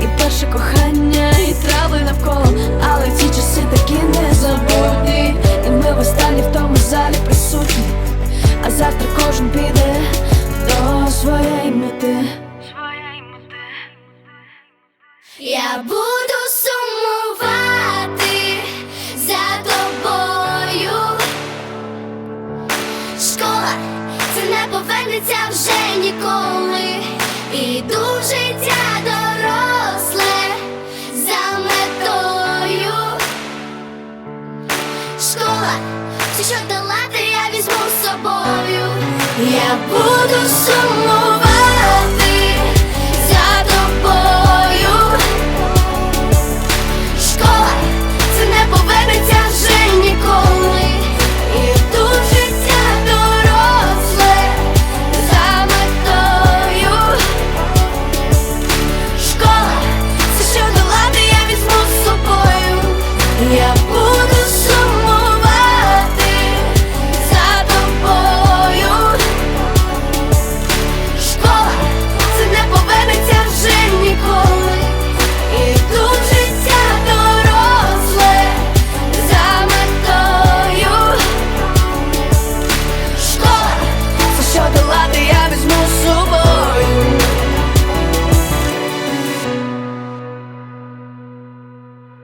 і перше кохання, і трави навколо. Але ці часи такі незабутні, і ми в останні в тому залі присутні. А завтра кожен піде до своєї мети. Я буду сумувати за тобою. Школа це не повернеться вже ніколи. Іду в життя Школа, все, що долати, я візьму з собою. Я буду сумувати